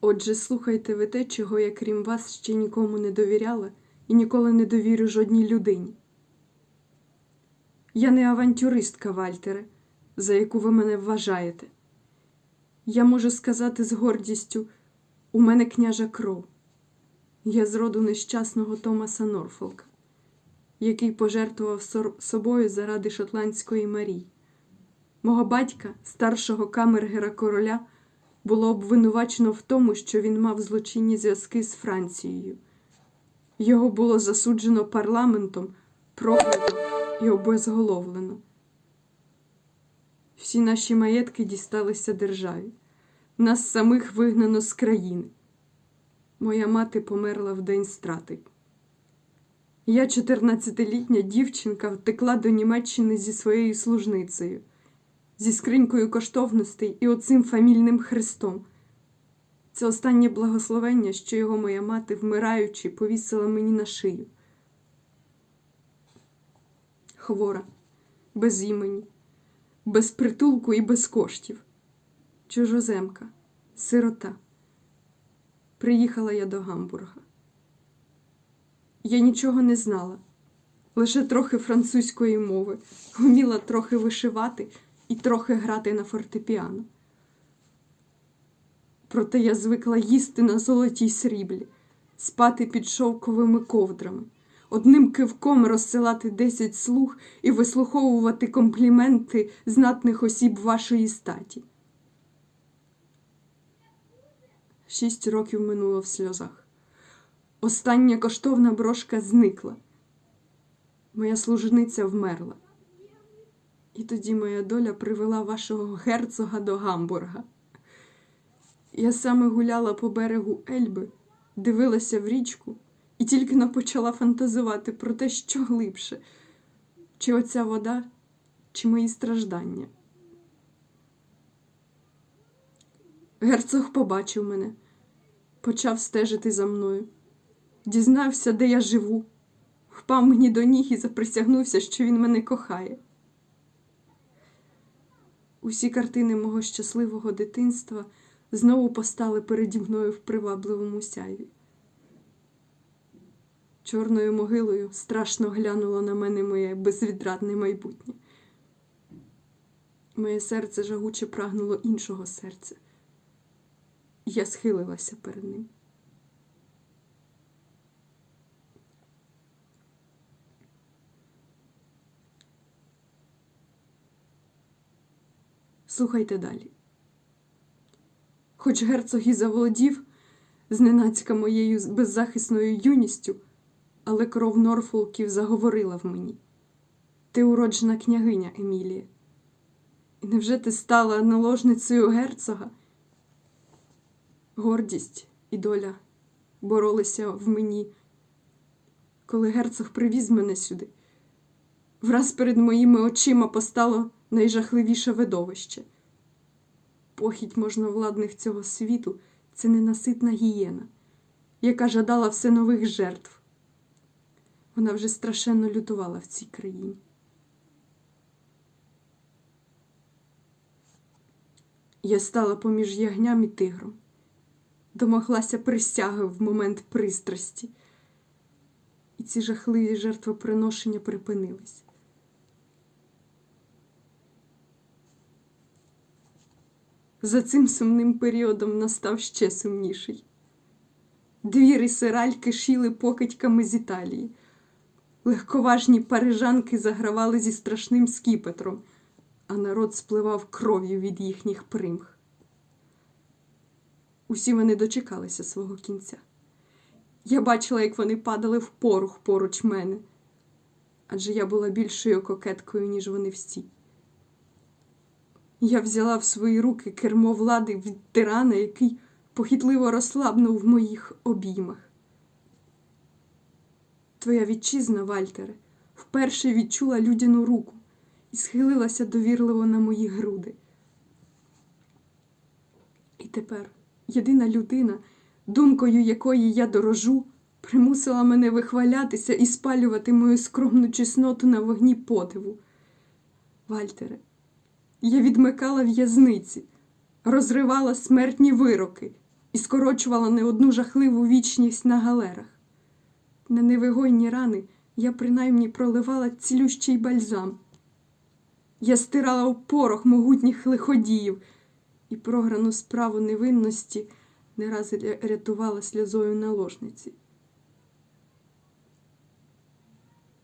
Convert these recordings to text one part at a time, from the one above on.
Отже, слухайте ви те, чого я крім вас ще нікому не довіряла і ніколи не довірю жодній людині. Я не авантюристка, Вальтере, за яку ви мене вважаєте. Я можу сказати з гордістю у мене княжа кров. Я з роду нещасного Томаса Норфолка, який пожертвував собою заради шотландської Марії. Мого батька, старшого камергера короля, було обвинувачено в тому, що він мав злочинні зв'язки з Францією. Його було засуджено парламентом, проклято і обезголовлено. Всі наші маєтки дісталися державі. Нас самих вигнано з країни. Моя мати померла в день страти. Я, 14-літня дівчинка, втекла до Німеччини зі своєю служницею, зі скринькою коштовностей і оцим фамільним хрестом. Це останнє благословення, що його моя мати, вмираючи, повісила мені на шию. Хвора, без імені, без притулку і без коштів. Чужоземка, сирота. Приїхала я до Гамбурга. Я нічого не знала, лише трохи французької мови, вміла трохи вишивати і трохи грати на фортепіано. Проте я звикла їсти на золотій сріблі, спати під шовковими ковдрами, одним кивком розсилати десять слуг і вислуховувати компліменти знатних осіб вашої статі. Шість років минуло в сльозах. Остання коштовна брошка зникла. Моя служниця вмерла. І тоді моя доля привела вашого герцога до Гамбурга. Я саме гуляла по берегу Ельби, дивилася в річку і тільки но почала фантазувати про те, що глибше, чи оця вода, чи мої страждання. Герцог побачив мене, почав стежити за мною, дізнався, де я живу, впав мені до ніг і заприсягнувся, що він мене кохає. Усі картини мого щасливого дитинства знову постали переді мною в привабливому сяйві. Чорною могилою страшно глянуло на мене моє безвідрадне майбутнє. Моє серце жагуче прагнуло іншого серця. Я схилилася перед ним. Слухайте далі. Хоч герцог і заволодів зненацька моєю беззахисною юністю, але кров Норфолків заговорила в мені. Ти уроджена княгиня Емілія. І невже ти стала наложницею герцога? Гордість і доля боролися в мені, коли герцог привіз мене сюди. Враз перед моїми очима постало найжахливіше видовище. Похідь можновладних цього світу це ненаситна гієна, яка жадала все нових жертв. Вона вже страшенно лютувала в цій країні. Я стала поміж ягням і тигром, домоглася присяги в момент пристрасті, і ці жахливі жертвоприношення припинились. За цим сумним періодом настав ще сумніший. Дві рисиральки шіли покидьками з Італії. Легковажні парижанки загравали зі страшним скіпетром, а народ спливав кров'ю від їхніх примх. Усі вони дочекалися свого кінця. Я бачила, як вони падали в порух поруч мене, адже я була більшою кокеткою, ніж вони всі. Я взяла в свої руки кермо влади від тирана, який похитливо розслабнув в моїх обіймах. Твоя вітчизна, Вальтере, вперше відчула людяну руку і схилилася довірливо на мої груди. І тепер єдина людина, думкою якої я дорожу, примусила мене вихвалятися і спалювати мою скромну чесноту на вогні подиву. Вальтере, я відмикала в'язниці, розривала смертні вироки і скорочувала не одну жахливу вічність на галерах. На невигойні рани я принаймні проливала цілющий бальзам. Я стирала у порох могутніх лиходіїв і програну справу невинності не раз рятувала сльозою наложниці.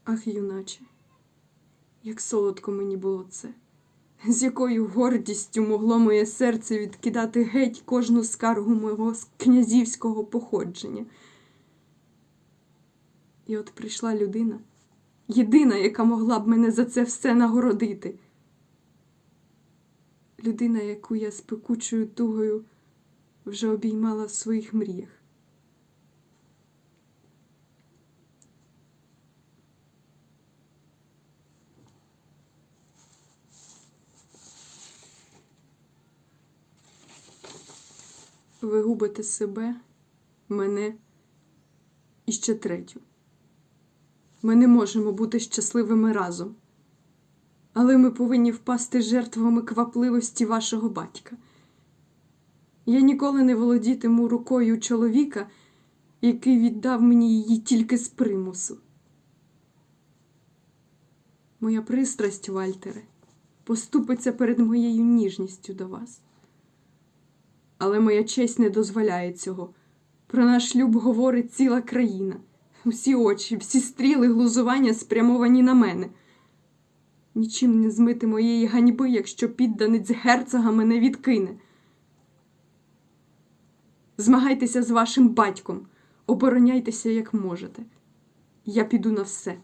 Ах, юначе, як солодко мені було це, з якою гордістю могло моє серце відкидати геть кожну скаргу мого князівського походження. І от прийшла людина, єдина, яка могла б мене за це все нагородити. Людина, яку я з пекучою тугою вже обіймала в своїх мріях. Ви губите себе, мене і ще третю. Ми не можемо бути щасливими разом. Але ми повинні впасти жертвами квапливості вашого батька. Я ніколи не володітиму рукою чоловіка, який віддав мені її тільки з примусу. Моя пристрасть, Вальтере, поступиться перед моєю ніжністю до вас. Але моя честь не дозволяє цього. Про наш шлюб говорить ціла країна. Усі очі, всі стріли глузування спрямовані на мене. Нічим не змити моєї ганьби, якщо підданець герцога мене відкине. Змагайтеся з вашим батьком, обороняйтеся як можете. Я піду на все.